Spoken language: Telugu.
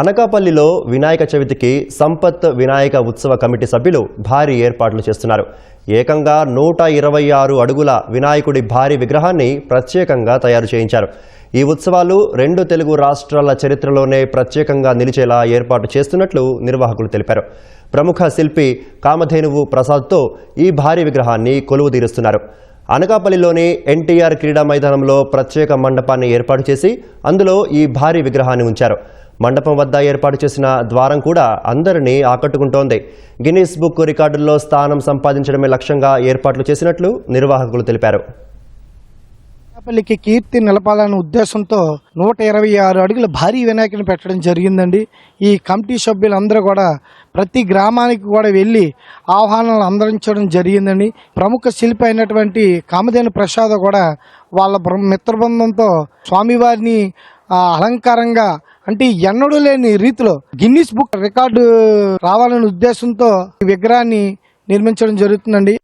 అనకాపల్లిలో వినాయక చవితికి సంపత్ వినాయక ఉత్సవ కమిటీ సభ్యులు భారీ ఏర్పాట్లు చేస్తున్నారు. ఏకంగా నూట ఇరవై ఆరు అడుగుల వినాయకుడి భారీ విగ్రహాన్ని ప్రత్యేకంగా తయారు చేయించారు. ఈ ఉత్సవాలు రెండు తెలుగు రాష్ట్రాల చరిత్రలోనే ప్రత్యేకంగా నిలిచేలా ఏర్పాటు చేస్తున్నట్లు నిర్వాహకులు తెలిపారు. ప్రముఖ శిల్పి కామధేనువు ప్రసాద్తో ఈ భారీ విగ్రహాన్ని కొలువు తీరుస్తున్నారు అనకాపల్లిలోని ఎన్టీఆర్ క్రీడా మైదానంలో ప్రత్యేక మండపాన్ని ఏర్పాటు చేసి అందులో ఈ భారీ విగ్రహాన్ని ఉంచారు. మండపం వద్ద ఏర్పాటు చేసిన ద్వారం కూడా అందరినీ ఆకట్టుకుంటోంది. గిన్నీస్ బుక్ రికార్డుల్లో స్థానం సంపాదించడమే లక్ష్యంగా ఏర్పాట్లు చేసినట్లు నిర్వాహకులు తెలిపారు. అనకాపల్లికి కీర్తి నిలపాలనే ఉద్దేశంతో నూట ఇరవై ఆరు అడుగుల భారీ వినాయకుని పెట్టడం జరిగిందండి. ఈ కమిటీ సభ్యులందరూ కూడా ప్రతి గ్రామానికి కూడా వెళ్ళి ఆహ్వానాలు అందరించడం జరిగిందండి. ప్రముఖ శిల్పి అయినటువంటి కామధేను ప్రసాద్ కూడా వాళ్ళ బృ- మిత్ర బృందంతో స్వామివారిని అలంకారంగా అంటే ఎన్నడూ లేని రీతిలో గిన్నీస్ బుక్ రికార్డు రావాలనే ఉద్దేశంతో ఈ విగ్రహాన్ని నిర్మించడం జరుగుతుందండి.